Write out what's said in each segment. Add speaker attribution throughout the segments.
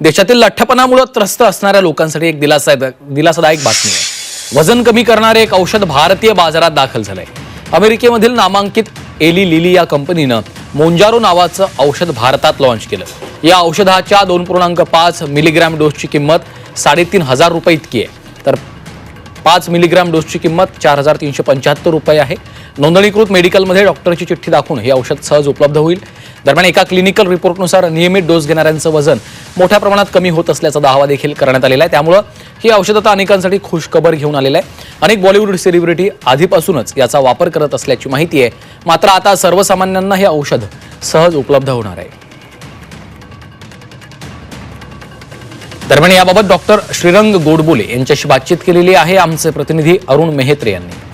Speaker 1: देशातील लठ्ठपणामुळे त्रस्त असणाऱ्या लोकांसाठी एक दिलासा दिलासादायक बातमी आहे. वजन कमी करणारे एक औषध भारतीय बाजारात दाखल झालंय. अमेरिकेमधील नामांकित एली लिली या कंपनीनं मोंजारो नावाचं औषध भारतात लॉन्च केलं. या औषधाच्या दोन पूर्णांक पाच मिलीग्रॅम डोसची किंमत साडेतीन हजार रुपये इतकी आहे. तर पाच मिलीग्रॅम डोसची किंमत चार हजार तीनशे पंच्याहत्तर रुपये आहे. नोंदणीकृत मेडिकलमध्ये डॉक्टरची चिठ्ठी दाखवून हे औषध सहज उपलब्ध होईल. दरम्यान एका क्लिनिकल रिपोर्टनुसार नियमित डोस घेणाऱ्यांचं वजन मोठ्या प्रमाणात कमी होत असल्याचा दावा देखील करण्यात आलेला आहे. त्यामुळं ही औषध आता अनेकांसाठी खुशखबर घेऊन आलेलं आहे. अनेक बॉलिवूड सेलिब्रिटी आधीपासूनच याचा वापर करत असल्याची माहिती आहे. मात्र आता सर्वसामान्यांना हे औषध सहज उपलब्ध होणार आहे. दरम्यान याबाबत डॉक्टर श्रीरंग गोडबोले यांच्याशी बातचीत केलेली आहे आमचे प्रतिनिधी अरुण मेहेत्रे यांनी.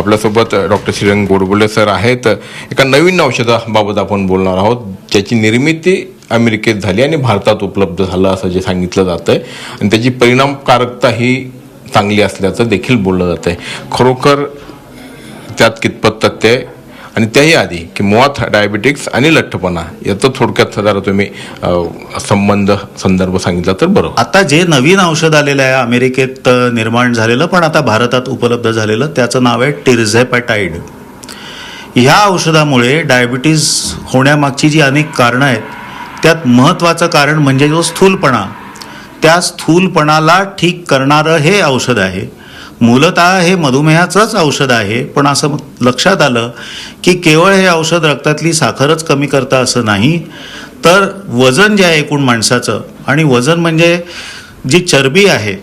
Speaker 2: आपल्यासोबत डॉक्टर श्रीरंग गोडबोले सर आहेत. एका नवीन औषधाबाबत आपण बोलणार आहोत ज्याची निर्मिती अमेरिकेत झाली आणि भारतात उपलब्ध झालं असं जे सांगितलं जातंय. आणि त्याची परिणामकारकता ही चांगली असल्याचं देखील बोललं जातंय. खरोखर त्यात कितपत तथ्य आहे? आणि त्याही आधी की मुळात डायबेटिक्स आणि लठ्ठपणा याचा थोडक्यात जरा तुम्ही संबंध संदर्भ सांगितला तर बरं
Speaker 3: आता जे नवीन औषध आलेलं आहे अमेरिकेत निर्माण झालेलं पण आता भारतात उपलब्ध झालेलं त्याचं नाव आहे टिर्झेपॅटाईड ह्या औषधामुळे डायबिटीज होण्यामागची जी अनेक कारणं आहेत त्यात महत्त्वाचं कारण म्हणजे जो स्थूलपणा. त्या स्थूलपणाला ठीक करणारं हे औषध आहे. मूलतः हे मधुमेहाचंच औषध आहे पण असं लक्षात आलं की केवळ हे औषध रक्तातली साखरच कमी करतं असं नाही तर वजन जे आहे एकूण माणसाचं आणि वजन म्हणजे जी चरबी आहे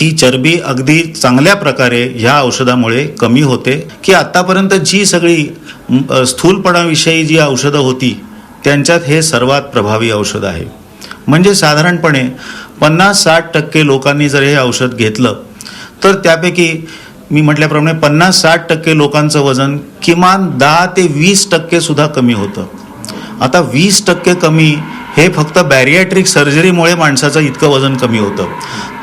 Speaker 3: ती चरबी अगदी चांगल्या प्रकारे ह्या औषधामुळे कमी होते की आत्तापर्यंत जी सगळी स्थूलपणाविषयी जी औषधं होती त्यांच्यात हे सर्वात प्रभावी औषध आहे. म्हणजे साधारणपणे पन्नास साठ टक्के लोकांनी जर हे औषध घेतलं तर त्यापैकी मी म्हटल्याप्रमाणे पन्नास साठ टक्के लोकांचं वजन किमान दहा ते वीस टक्के सुद्धा कमी होतं. आता वीस टक्के कमी हे फक्त बॅरियॅट्रिक सर्जरीमुळे माणसाचं इतकं वजन कमी होतं.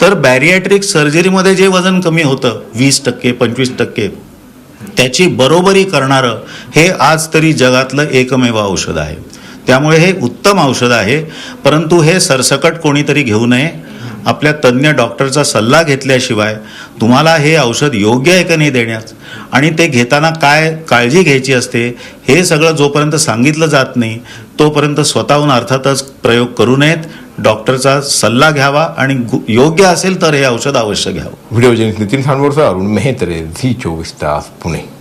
Speaker 3: तर बॅरियॅट्रिक सर्जरीमध्ये जे वजन कमी होतं वीस टक्के पंचवीस टक्के त्याची बरोबरी करणारं हे आज तरी जगातलं एकमेव औषध आहे. त्यामुळे हे उत्तम औषध आहे परंतु हे सरसकट कोणीतरी घेऊ नये. आपल्या तज्ज्ञ डॉक्टरचा सल्ला घेतल्याशिवाय तुम्हाला हे औषध योग्य आहे का नाही देण्यास आणि ते घेताना काय काळजी घ्यायची असते हे सगळं जोपर्यंत सांगितलं जात नाही तोपर्यंत स्वतःहून अर्थातच प्रयोग करू नयेत. डॉक्टरचा सल्ला घ्यावा आणि गु- योग्य असेल तर हे औषध अवश्य घ्यावं.
Speaker 2: व्हिडिओ जर्नलिस्ट नितीन खानवरचा अरुण मेहत्रे झी चोवीस तास पुणे.